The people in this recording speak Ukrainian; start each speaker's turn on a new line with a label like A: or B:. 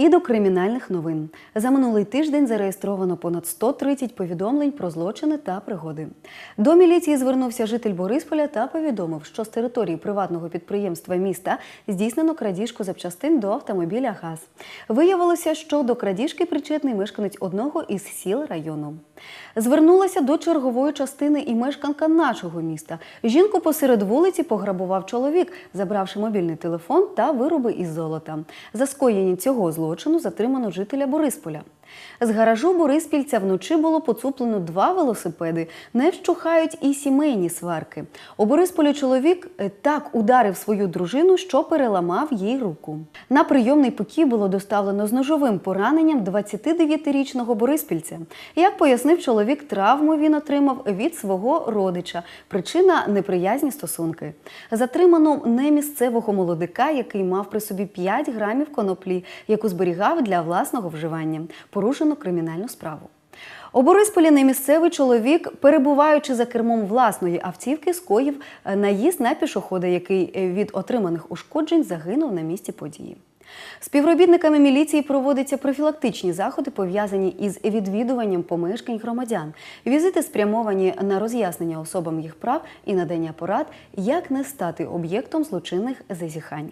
A: І до кримінальних новин за минулий тиждень зареєстровано понад 130 повідомлень про злочини та пригоди. До міліції звернувся житель Борисполя та повідомив, що з території приватного підприємства міста здійснено крадіжку запчастин до автомобіля ГАЗ. Виявилося, що до крадіжки причетний мешканець одного із сіл району. Звернулася до чергової частини і мешканка нашого міста. Жінку посеред вулиці пограбував чоловік, забравши мобільний телефон та вироби із золота. За скоєння цього злочину затримано жителя Борисполя. З гаражу Бориспільця вночі було поцуплено два велосипеди. Не вщухають і сімейні сварки. У Борисполі чоловік е, так ударив свою дружину, що переламав їй руку. На прийомний покій було доставлено з ножовим пораненням 29-річного бориспільця. Як пояснив чоловік, травму він отримав від свого родича. Причина неприязні стосунки. Затримано не місцевого молодика, який мав при собі 5 грамів коноплі, яку зберігав для власного вживання. Порушено кримінальну справу. У Борисполі немісцевий чоловік, перебуваючи за кермом власної автівки, скоїв е, наїзд на пішохода, який е, від отриманих ушкоджень загинув на місці події. Співробітниками міліції проводяться профілактичні заходи, пов'язані із відвідуванням помешкань громадян. Візити спрямовані на роз'яснення особам їх прав і надання порад, як не стати об'єктом злочинних зазіхань.